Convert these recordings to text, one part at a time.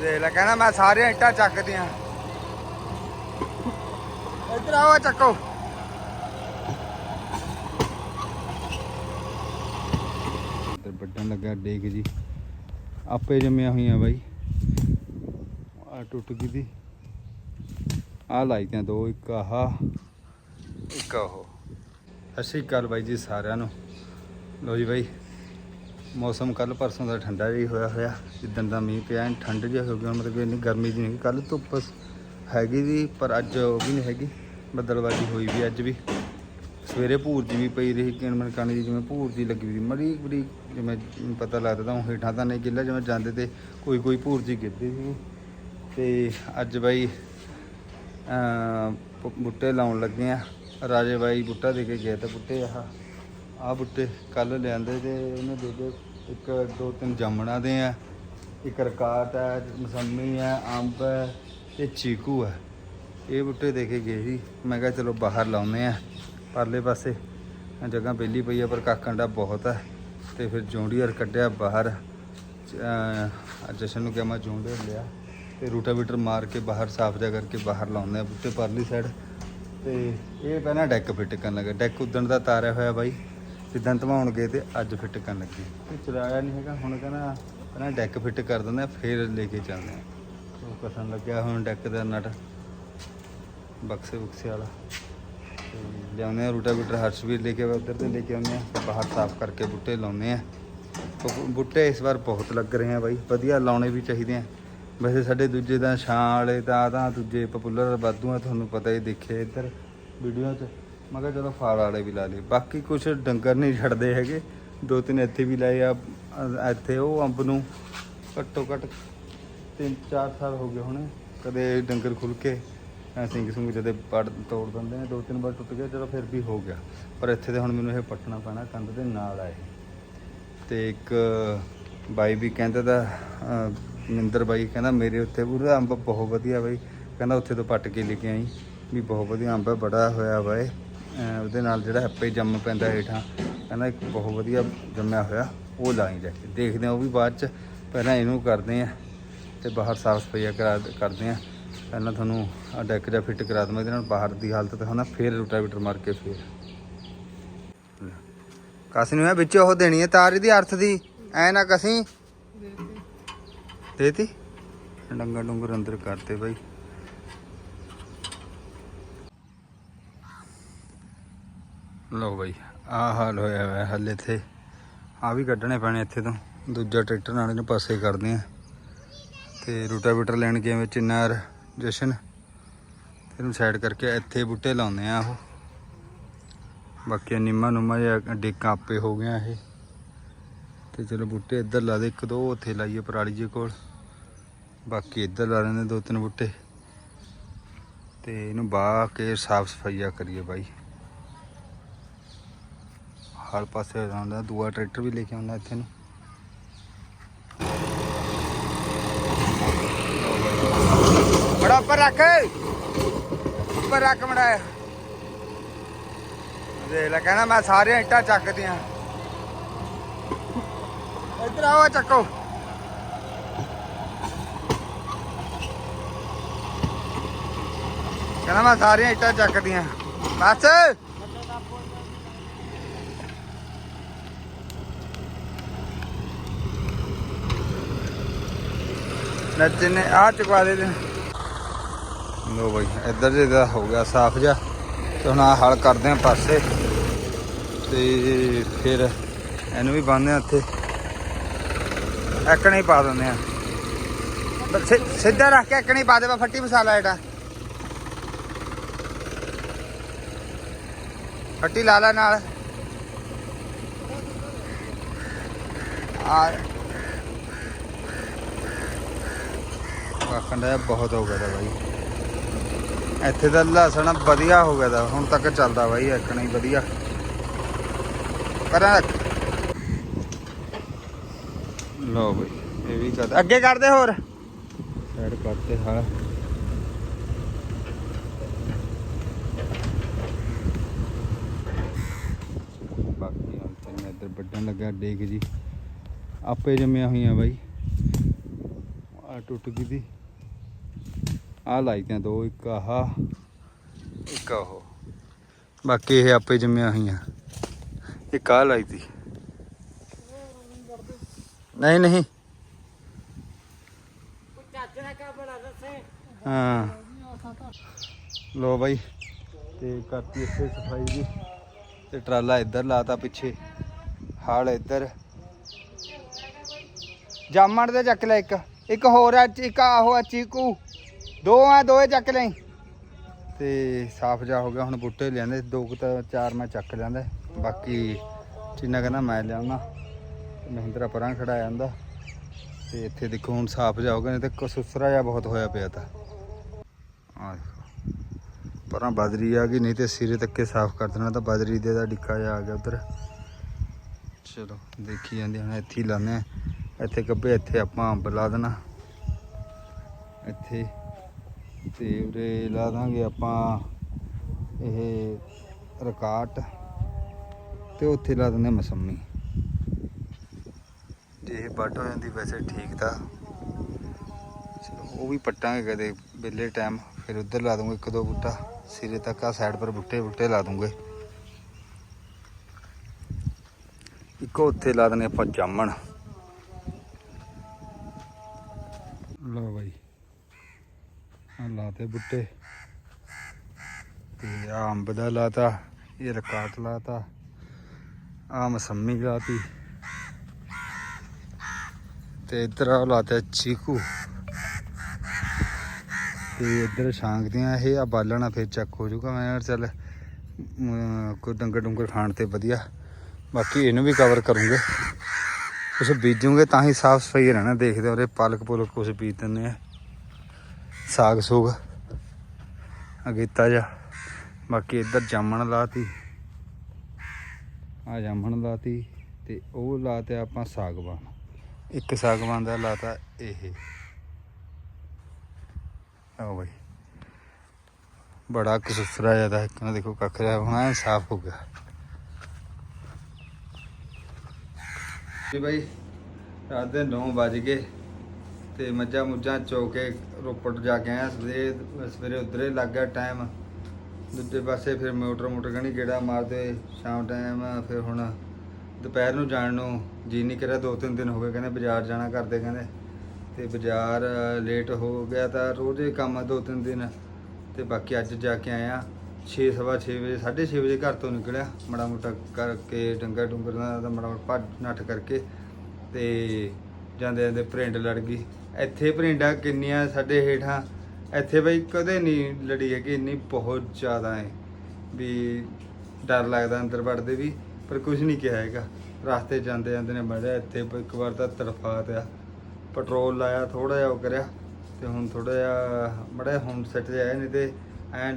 ਦੇਖ ਲੈ, ਕਹਿੰਦਾ ਮੈਂ ਸਾਰੀਆਂ ਇੱਟਾਂ ਚੱਕਦੀਆਂ। ਇੱਧਰ ਆਓ ਚੱਕੋ। ਇੱਧਰ ਵੱਡਣ ਲੱਗਾ ਡੇਕ ਜੀ। ਆਪੇ ਜੰਮਿਆ ਹੋਈਆਂ ਬਾਈ। ਆ ਟੁੱਟ ਗਈ ਦੀ। ਆ ਲਾਈਆਂ ਦੋ, ਇੱਕ ਆਹ, ਇੱਕ ਉਹ। ਸਤਿ ਸ਼੍ਰੀ ਅਕਾਲ ਬਾਈ ਜੀ ਸਾਰਿਆਂ ਨੂੰ। ਲੋ ਜੀ ਬਾਈ ਮੌਸਮ ਕੱਲ ਪਰਸੋਂ ਦਾ ਠੰਡਾ ਜਿਹਾ ਹੋਇਆ ਹੋਇਆ। ਜਿੱਦਣ ਦਾ ਮੀਂਹ ਪਿਆ ਐਨ ਠੰਡ ਜਿਹਾ ਹੋ ਗਿਆ ਮਤਲਬ ਕਿ ਇੰਨੀ ਗਰਮੀ ਦੀ ਨਹੀਂ। ਕੱਲ ਧੁੱਪ ਹੈਗੀ ਦੀ ਪਰ ਅੱਜ ਉਹ ਵੀ ਨਹੀਂ ਹੈਗੀ। ਬੱਦਲਬਾਜੀ ਹੋਈ ਵੀ ਅੱਜ ਵੀ। ਸਵੇਰੇ ਭੂਰ ਜੀ ਵੀ ਪਈ ਰਹੀ ਕਿਣਮਣ ਮਨਕਾਨੀ ਦੀ ਜਿਵੇਂ ਭੂਰ ਜੀ ਲੱਗੀ ਵੀ ਮੜੀ ਬੜੀ ਜਿਵੇਂ ਪਤਾ ਲੱਗਦਾ ਤਾਂ ਉਹ ਹੇਠਾਂ ਤਾਂ ਨਹੀਂ ਗਿੱਲਾ, ਜਿਵੇਂ ਜਾਂਦੇ ਤੇ ਕੋਈ ਕੋਈ ਭੂਰ ਜੀ ਗਿਰਦੀ ਸੀ। ਤੇ ਅੱਜ ਬਾਈ ਅਮ ਬੂਟੇ ਲਾਉਣ ਲੱਗੇ ਆ। ਰਾਜੇ ਬਾਈ ਬੂਟਾ ਦੇ ਕੇ ਗਏ ਤਾਂ ਬੂਟੇ ਆਹ ਆ ਬੂਟੇ ਕੱਲ ਲਿਆਂਦੇ ਤੇ ਉਹਨੇ ਦੇ ਦੇ ਇੱਕ, ਦੋ, ਤਿੰਨ ਜਾਮਣਾ ਦੇ ਆ। ਇੱਕ ਰਕਾਟ ਹੈ ਮਸੰਮੀ ਹੈ ਅੰਬ ਹੈ ਤੇ ਚੀਕੂ ਹੈ ਇਹ ਬੂਟੇ ਦੇ ਕੇ ਗਏ ਸੀ। ਮੈਂ ਕਿਹਾ ਚਲੋ ਬਾਹਰ ਲਾਉਨੇ ਆ। ਪਰਲੇ ਪਾਸੇ ਜਗ੍ਹਾ ਪਹਿਲੀ ਪਈ ਆ, ਪਰ ਕਾਕੰਡਾ ਬਹੁਤ ਹੈ ਤੇ ਫਿਰ ਜੌਂਡੀਅਰ ਕੱਢਿਆ ਬਾਹਰ। ਜਸ਼ਨ ਨੂੰ ਕਿਹਾ ਮੈਂ ਜੌਂਡੀਅਰ ਲਿਆ। ਤੇ ਰੂਟਾਵੀਟਰ ਮਾਰ ਕੇ ਬਾਹਰ, ਸਾਫ਼ ਜਿਹਾ ਕਰਕੇ ਬਾਹਰ ਲਾਉਂਦੇ ਆ ਬੂਟੇ ਪਰਲੀ ਸਾਈਡ ਤੇ ਇਹ ਪਹਿਲਾਂ ਡੈਕ ਫਿੱਟ ਕਰਨ ਲੱਗਾ। ਡੈਕ ਉਦਣ ਦਾ ਤਾਰਿਆ ਹੋਇਆ ਬਾਈ। ਜਿੱਦਾਂ ਧਵਾਉਣ ਗਏ ਤੇ ਅੱਜ ਫਿੱਟ ਕਰਨ ਲੱਗੇ। ਇਹ ਚਲਾਇਆ ਨਹੀਂ ਹੈਗਾ ਹੁਣ ਕਹਿੰਦਾ ਪਹਿਲਾਂ ਡੈਕ ਫਿੱਟ ਕਰ ਦਿੰਦੇ ਫਿਰ ਲੈ ਕੇ ਚੱਲਦੇ ਆ। ਉਹ ਕਸਣ ਲੱਗਿਆ ਹੁਣ ਡੈਕ ਦਾ ਨਟ ਬਕਸੇ ਬਕਸੇ ਵਾਲਾ। ਤੇ ਲਿਆਉਂਦੇ ਆ ਰੂਟਾਵੀਟਰ ਹਰਸ਼ਵੀਰ ਲੈ ਕੇ ਉਧਰ ਤੇ ਲੈ ਕੇ ਆਉਂਦੇ ਆ ਤੇ ਬਾਹਰ ਸਾਫ਼ ਕਰਕੇ ਬੂਟੇ ਲਾਉਂਦੇ ਆ। ਬੂਟੇ ਇਸ ਵਾਰ ਬਹੁਤ ਲੱਗ ਰਹੇ ਆ ਬਾਈ ਵਧੀਆ ਲਾਉਣੇ ਵੀ ਚਾਹੀਦੇ ਆ। ਵੈਸੇ ਸਾਡੇ ਦੂਜੇ ਤਾਂ ਛਾਂ ਵਾਲੇ ਤਾਂ ਤਾਂ ਦੂਜੇ ਪਪੂਲਰ ਵਾਧੂ ਆ ਤੁਹਾਨੂੰ ਪਤਾ ਹੀ ਦੇਖਿਆ ਇੱਧਰ ਵੀਡੀਓ 'ਚ। ਮੈਂ ਕਿਹਾ ਚਲੋ ਫਾਲ ਵਾਲੇ ਵੀ ਲਾ ਲਏ। ਬਾਕੀ ਕੁਝ ਡੰਗਰ ਨਹੀਂ ਛੱਡਦੇ ਹੈਗੇ। ਦੋ ਤਿੰਨ ਇੱਥੇ ਵੀ ਲਾਏ ਆ, ਇੱਥੇ ਉਹ ਅੰਬ ਨੂੰ ਘੱਟੋ ਘੱਟ ਤਿੰਨ ਚਾਰ ਸਾਲ ਹੋ ਗਏ ਹੁਣ। ਕਦੇ ਡੰਗਰ ਖੁੱਲ ਕੇ ਐ ਸਿੰਘ ਸੁੰਗ ਜਦੇ ਪੜ ਤੋੜ ਦਿੰਦੇ ਨੇ ਦੋ ਤਿੰਨ ਵਾਰ ਟੁੱਟ ਗਿਆ, ਚਲੋ ਫਿਰ ਵੀ ਹੋ ਗਿਆ। ਪਰ ਇੱਥੇ ਤੇ ਹੁਣ ਮੈਨੂੰ ਇਹ ਪੱਟਣਾ ਪੈਣਾ, ਕੰਧ ਦੇ ਨਾਲ ਆਏ। ਤੇ ਇੱਕ ਬਾਈ ਵੀ ਕਹਿੰਦਾ ਤਾਂ ਮਿੰਦਰ ਬਾਈ ਕਹਿੰਦਾ, ਮੇਰੇ ਉੱਤੇ ਪੂਰਾ ਅੰਬ ਬਹੁਤ ਵਧੀਆ ਬਾਈ। ਕਹਿੰਦਾ, ਉੱਥੇ ਤੋਂ ਪੱਟ ਕੇ ਲੈ ਕੇ ਆਈ ਵੀ ਬਹੁਤ ਵਧੀਆ ਅੰਬ ਹੈ ਬੜਾ ਹੋਇਆ ਵਾ ਇਹ। ਉਹਦੇ ਨਾਲ ਜਿਹੜਾ ਆਪੇ ਜੰਮ ਪੈਂਦਾ ਹੇਠਾਂ ਕਹਿੰਦਾ ਇੱਕ ਬਹੁਤ ਵਧੀਆ ਜੰਮਿਆ ਹੋਇਆ ਉਹ ਲਾਈ ਜਾ ਕੇ। ਦੇਖਦੇ ਆ ਉਹ ਵੀ ਬਾਅਦ ਚ ਪਹਿਲਾਂ ਇਹਨੂੰ ਕਰਦੇ ਆ ਤੇ ਬਾਹਰ ਸਾਫ਼ ਸਫਾਈਆ ਕਰਾ ਕਰਦੇ ਆ ਪਹਿਲਾਂ ਤੁਹਾਨੂੰ ਆ ਡੈਕ ਜਿਹਾ ਫਿੱਟ ਕਰਾ ਦਵਾਂ ਇਹਦੇ ਨਾਲ ਬਾਹਰ ਦੀ ਹਾਲਤ ਤੇ ਹੁੰਦਾ ਫਿਰ ਰੋਟਾਵੀਟਰ ਮਾਰ ਕੇ ਫਿਰ। ਕਸ ਨੂੰ ਹੈ ਵਿੱਚ ਉਹ ਦੇਣੀ ਹੈ ਤਾਰ ਇਹਦੀ ਅਰਥ ਦੀ ਐ ਨਾ ਕਸੀ। ਦੇਤੀ? ਡੰਗਾ ਡੁੰਗਰ ਅੰਦਰ ਕਰਤੇ ਬਾਈ। ਲਓ ਬਾਈ ਆ ਹਾਲ ਹੋਇਆ ਹੋਇਆ ਹੱਲੇ ਇੱਥੇ। ਆ ਵੀ ਕੱਢਣੇ ਪੈਣੇ ਇੱਥੇ ਤੋਂ। ਦੂਜਾ ਟਰੈਕਟਰ ਨਾਲ ਇਹਨੂੰ ਪਾਸੇ ਕਰਦੇ ਆ। ਤੇ ਰੂਟਾਵੀਟਰ ਲੈਣ ਗਏ ਵਿੱਚ ਨਰ ਜਸ਼ਨ। ਇਹਨੂੰ ਸਾਈਡ ਕਰਕੇ ਇੱਥੇ ਬੂਟੇ ਲਾਉਂਦੇ ਆ ਉਹ। ਬਾਕੀ ਨਿੰਮਾ ਨੁਮਾ ਜਾਂ ਡੇਕਾਂ ਆਪੇ ਹੋ ਗਿਆ ਇਹ। ਤੇ ਚਲੋ ਬੂਟੇ ਇੱਧਰ ਲਾ ਦੇ, ਇੱਕ ਦੋ ਉੱਥੇ ਲਾਈਏ ਪਰਾਲੀ ਜੇ ਕੋਲ। ਬਾਕੀ ਇੱਧਰ ਲਾ ਲੈਂਦੇ ਦੋ ਤਿੰਨ ਬੂਟੇ। ਤੇ ਇਹਨੂੰ ਬਾਹ ਕੇ ਸਾਫ਼ ਸਫਾਈਆ ਕਰੀਏ ਬਾਈ। ਹਰ ਪਾਸੇ ਆਉਂਦਾ ਦੂਆ ਟਰੈਕਟਰ ਵੀ ਲੈ ਕੇ ਆਉਂਦਾ ਇੱਥੇ ਨੂੰ। ਬੜਾ ਉੱਪਰ ਰੱਖ ਉੱਪਰ ਰੱਖ ਮੜਾ ਦੇਖ ਲੈ, ਕਹਿੰਦਾ ਮੈਂ ਸਾਰੀਆਂ ਇੱਟਾਂ ਚੱਕਦੀਆਂ। ਇੱਧਰ ਆਓ, ਚੱਕੋ। ਕਹਿੰਦਾ ਮੈਂ ਸਾਰੀਆਂ ਇੱਟਾਂ ਚੱਕਦੀਆਂ। ਬਸ। ਨੱਚਨੇ ਆ ਚੁਕਵਾ ਦੇ ਦੇ ਲੋ ਬਈ, ਇੱਧਰ ਜੇ ਦਾ ਹੋ ਗਿਆ ਸਾਫ਼ ਜਿਹਾ, ਤੇ ਹੁਣ ਆ ਹਲ ਕਰਦੇ ਆ ਪਾਸੇ। ਤੇ ਫਿਰ ਇਹਨੂੰ ਵੀ ਬੰਨਦੇ ਆ ਇੱਥੇ। ਐਕਣੇ ਹੀ ਪਾ ਦਿੰਦੇ ਆ ਬਸ ਸਿੱਧਾ ਰੱਖ ਕੇ ਐਕਣੇ ਹੀ ਪਾ ਦੇ ਫੱਟੀ ਮਸਾਲਾ ਜਿਹੜਾ। ਫੱਟੀ ਲਾ ਲੈ ਨਾਲ। ਆ ਆਖਣ ਦਾ ਬਹੁਤ ਹੋ ਗਿਆ ਦਾ ਬਾਈ। ਇੱਥੇ ਦਾ ਲਸਣ ਵਧੀਆ ਹੋ ਗਿਆ ਦਾ ਹੁਣ ਤੱਕ ਚੱਲਦਾ ਬਾਈ ਐਕਣਾ ਹੀ ਵਧੀਆ। ਕਰਾਂ ਲੋ ਬਾਈ, ਇਹ ਵੀ ਕਰ ਅੱਗੇ ਕਰਦੇ ਹੋਰ। ਸਾਈਡ ਕਰਤੇ ਹਾਂ। ਬਾਕੀ ਹੁਣ ਤਾਂ ਇੱਧਰ ਵੱਡਣ ਲੱਗਾ ਡੇਕ ਜੀ। ਆਪੇ ਜੰਮਿਆ ਹੋਈਆਂ ਬਾਈ। ਆ ਟੁੱਟ ਗਈ ਦੀ। ਆ ਲਾਈ ਤੀਆਂ ਦੋ ਇੱਕ ਆਹ। ਇੱਕ ਉਹ। ਬਾਕੀ ਇਹ ਆਪੇ ਜੰਮਿਆ ਹੋਈਆਂ। ਇੱਕ ਆ ਲਾਈ ਤੀ। ਨਹੀਂ ਨਹੀਂ। ਹਾਂ। ਲੋ ਬਾਈ ਤੇ ਕਰਤੀ ਇੱਥੇ ਸਫ਼ਾਈ ਜੀ ਤੇ ਟਰਾਲਾ ਇੱਧਰ ਲਾਤਾ ਪਿੱਛੇ। ਹਾਲ ਇੱਧਰ। ਜਾਮਣ ਦੇ ਚੱਕ ਲੈ ਇੱਕ। ਇੱਕ ਹੋਰ ਆ ਇੱਕ ਆਹੋ ਆ ਚੀਕੂ। ਦੋ ਆ ਦੋਏ ਚੱਕ ਲੈ। ਤੇ ਸਾਫ਼ ਜਾ ਹੋ ਗਿਆ, ਹੁਣ ਬੂਟੇ ਲਿਆਂਦੇ। ਦੋ ਕੁ ਤਾਂ ਚਾਰ ਮੈਂ ਚੱਕ ਲਿਆਂਦਾ। ਬਾਕੀ ਚੀਨਾ ਕਹਿੰਦਾ ਮੈਂ ਲਿਆਉਣਾ, ਮਹਿੰਦਰਾ ਪਰਾਂ ਖੜਾ ਜਾਂਦਾ। ਤੇ ਇੱਥੇ ਦੇਖੋ, ਹੁਣ ਸਾਫ਼ ਜਾ ਹੋ ਗਿਆ, ਨਹੀਂ ਤੇ ਕਸੁਸਰਾ ਜਿਹਾ ਬਹੁਤ ਹੋਇਆ ਪਿਆ ਤਾਂ। ਆ ਪਰਾਂ ਬਦਰੀ ਆ ਗਈ, ਨਹੀਂ ਤੇ ਸਿਰੇ ਤੱਕੇ ਸਾਫ਼ ਕਰ ਦੇਣਾ ਤਾਂ ਬਦਰੀ ਦੇ ਦਾ ਡਿੱਕਾ ਜਿਹਾ ਆ ਗਿਆ ਉਧਰ। ਚਲੋ, ਦੇਖੀ ਜਾਂਦੇ ਹੁਣ ਇੱਥੇ ਹੀ ਲਾਉਂਦੇ ਆ ਇੱਥੇ ਗੱਬੇ ਇੱਥੇ ਆਪਾਂ ਅੰਬ ਲਾ ਦੇਣਾ। ਇੱਥੇ ਤੇ ਉਰੇ ਲਾ ਦਾਂਗੇ ਆਪਾਂ ਇਹ ਰਕਾਟ ਤੇ ਉੱਥੇ ਲਾ ਦਿੰਦੇ ਮਸੰਮੀ। ਜੇ ਇਹ ਵੱਢ ਹੋ ਜਾਂਦੀ ਵੈਸੇ ਠੀਕ ਤਾਂ। ਚਲੋ, ਉਹ ਵੀ ਪੱਟਾਂਗੇ ਕਦੇ ਵਿਹਲੇ ਟਾਈਮ ਫਿਰ ਉੱਧਰ ਲਾ ਦੂੰਗਾ ਇੱਕ ਦੋ ਬੂਟਾ। ਸਿਰੇ ਤੱਕ ਆ ਸਾਈਡ ਪਰ ਬੂਟੇ ਬੁੱਟੇ ਲਾ ਦੂੰਗੇ। ਇੱਕੋ ਉੱਥੇ ਲਾ ਦਨੇ ਆਪਾਂ ਜਾਮਣ। ਲਓ ਬਾਈ। ਲਾਤੇ ਬੁੱਟੇ। ਤੇ ਆ ਅੰਬ ਦਾ ਲਾਤਾ, ਇਹ ਰਕਾਟ ਲਾਤਾ। ਆ ਮਸੰਮੀ ਲਾਤੀ। ਤੇ ਇਧਰ ਆ ਲਾਤਾ ਚੀਕੂ। ਤੇ ਇਧਰ ਛਾਂਗਦੀਆਂ ਇਹ ਆ ਬਾਲਣਾ ਫਿਰ ਚੱਕ ਹੋ ਜਾਊਗਾ। ਮੈਂ ਯਾਰ ਚੱਲ ਕੋਈ ਡੰਗਰ ਡੁੰਗਰ ਖਾਣ ਤੇ ਵਧੀਆ। ਬਾਕੀ ਇਹਨੂੰ ਵੀ ਕਵਰ ਕਰੂੰਗੇ। ਕੁਛ ਬੀਜੂਗੇ ਤਾਂ ਹੀ ਸਾਫ਼ ਸਫ਼ਾਈ ਰਹਿਣਾ, ਦੇਖਦੇ ਉਹਦੇ ਪਾਲਕ ਪੁਲਕ ਕੁਛ ਬੀਜ ਦਿੰਦੇ ਆ ਸਾਗ ਸੁਗ। ਅਗੇਤਾ ਜਾ। ਬਾਕੀ ਇੱਧਰ ਜਾਮਣ ਲਾਤੀ। ਆ ਜਾਮਣ ਲਾਤੀ ਤੇ ਉਹ ਲਾਤੇ ਆਪਾਂ ਸਾਗਵਾਨ। ਇੱਕ ਸਾਗਵਾਨ ਦਾ ਲਾਤਾ ਇਹ। ਆਓ ਬਈ। ਬੜਾ ਕਸੂਸਰਾ ਜ਼ਿਆਦਾ ਇੱਕ ਨਾ ਦੇਖੋ ਕੱਖ ਜਿਹਾ ਹੁਣ ਐਨ ਸਾਫ਼ ਹੋ ਗਿਆ। ਜੀ ਬਈ, ਰਾਤ ਦੇ 9 ਵਜ ਗਏ। ਤੇ ਮੱਝਾਂ ਮੁੱਝਾਂ ਚੋ ਕੇ ਰੋਪੜ ਜਾ ਕੇ ਆਇਆ। ਸਵੇਰੇ ਸਵੇਰੇ ਉਧਰੇ ਲੱਗ ਗਿਆ ਟਾਈਮ ਦੂਜੇ ਪਾਸੇ ਫਿਰ ਮੋਟਰ ਮੋਟਰ ਕਣੀ ਗੇੜਾ ਮਾਰਦੇ ਸ਼ਾਮ ਟਾਈਮ ਫਿਰ ਹੁਣ ਦੁਪਹਿਰ ਨੂੰ ਜਾਣ ਨੂੰ ਜੀ ਨਹੀਂ ਕਰਿਆ। ਦੋ ਤਿੰਨ ਦਿਨ ਹੋ ਗਏ ਕਹਿੰਦੇ ਬਾਜ਼ਾਰ ਜਾਣਾ ਕਰਦੇ ਕਹਿੰਦੇ। ਤੇ ਬਾਜ਼ਾਰ ਲੇਟ ਹੋ ਗਿਆ ਤਾਂ ਰੋਜ਼ ਹੀ ਕੰਮ ਆ ਦੋ ਤਿੰਨ ਦਿਨ। ਤੇ ਬਾਕੀ ਅੱਜ ਜਾ ਕੇ ਆਇਆ। 6 ਸਵਾ 6 ਵਜੇ 6:30 ਵਜੇ ਘਰ ਤੋਂ ਨਿਕਲਿਆ। ਮੜਾ ਮੋਟਾ ਕਰਕੇ ਡੰਗਰ ਡੁੰਗਰ ਦਾ ਮੜਾ ਮੋਟਾ ਭੱਜ ਨੱਠ ਕਰਕੇ ਤੇ ਜਾਂਦੇ ਜਾਂਦੇ ਪ੍ਰਿੰਟ ਲੜ ਗਈ। ਇੱਥੇ ਪ੍ਰਿੰਟਾਂ ਕਿੰਨੀਆਂ ਸਾਡੇ ਹੇਠਾਂ? ਇੱਥੇ ਬਈ ਕਦੇ ਨਹੀਂ ਲੜੀ ਹੈਗੀ, ਇੰਨੀ ਬਹੁਤ ਜ਼ਿਆਦਾ ਹੈ ਵੀ ਡਰ ਲੱਗਦਾ ਅੰਦਰ ਵੜਦੇ ਵੀ, ਪਰ ਕੁਝ ਨਹੀਂ ਕਿਹਾ ਹੈਗਾ। ਰਸਤੇ ਜਾਂਦੇ ਜਾਂਦੇ ਨੇ ਮੜਿਆ ਇੱਥੇ ਇੱਕ ਵਾਰ ਤਾਂ ਤੜਫਾ ਤਿਆ। ਪੈਟਰੋਲ ਲਾਇਆ ਥੋੜਾ ਜਿਹਾ ਉਹ ਕਰਿਆ, ਤੇ ਹੁਣ ਥੋੜਾ ਜਿਹਾ ਮੜਿਆ, ਹੁਣ ਸੈੱਟ ਜਾਇਆ ਨਹੀਂ ਤੇ ਐਂ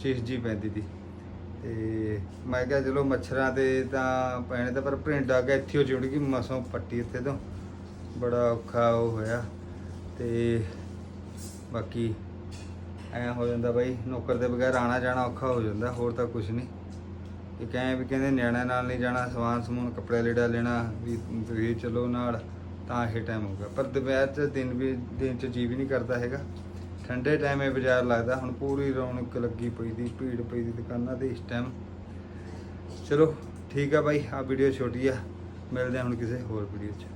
ਚੀਜ਼ ਜੀ ਪੈਂਦੀ ਦੀ ਤੇ ਮੈਂ ਕਿਹਾ ਚਲੋ ਮੱਛਰਾਂ ਤੇ ਤਾਂ ਪੈਣੇ ਤਾਂ, ਪਰ ਪ੍ਰਿੰਟ ਆ ਇੱਥੇ ਹੋ ਜੁੜ ਗਈ, ਮਸੋਂ ਪੱਟੀ ਇੱਥੇ ਤੋਂ। ਬੜਾ ਔਖਾ ਉਹ ਹੋਇਆ ਤੇ ਬਾਕੀ ਐ ਹੋ ਜਾਂਦਾ ਬਾਈ, ਨੌਕਰ ਦੇ ਬਗੈਰ ਆਣਾ ਜਾਣਾ ਔਖਾ ਹੋ ਜਾਂਦਾ, ਹੋਰ ਤਾਂ ਕੁਝ ਨਹੀਂ। ਇਹ ਕਹੇ ਵੀ ਕਹਿੰਦੇ ਨਿਆਣਿਆਂ ਨਾਲ ਨਹੀਂ ਜਾਣਾ, ਸਮਾਨ ਸਮੂਨ ਕੱਪੜੇ ਲੀੜਾ ਲੈਣਾ, ਵੀ ਤੁਸੀਂ ਚਲੋ ਨਾਲ, ਤਾਂ ਇਹ ਟਾਈਮ ਹੋਊਗਾ। ਪਰ ਦੁਪਹਿਰ ਚ ਦਿਨ ਵੀ, ਦਿਨ ਚ ਜੀ ਵੀ ਨਹੀਂ ਕਰਦਾ ਹੈਗਾ। ਠੰਡੇ ਟਾਈਮ ਇਹ ਬਾਜ਼ਾਰ ਲੱਗਦਾ, ਹੁਣ ਪੂਰੀ ਰੌਣਕ ਲੱਗੀ ਪਈ ਦੀ, ਭੀੜ ਪਈ ਦੀ ਦੁਕਾਨਾਂ ਤੇ ਇਸ ਟਾਈਮ ਚਲੋ, ਠੀਕ ਆ ਬਾਈ ਆ ਵੀਡੀਓ ਛੋਟੀ ਆ, ਮਿਲਦੇ ਹਾਂ ਹੁਣ ਕਿਸੇ ਹੋਰ ਵੀਡੀਓ 'ਚ।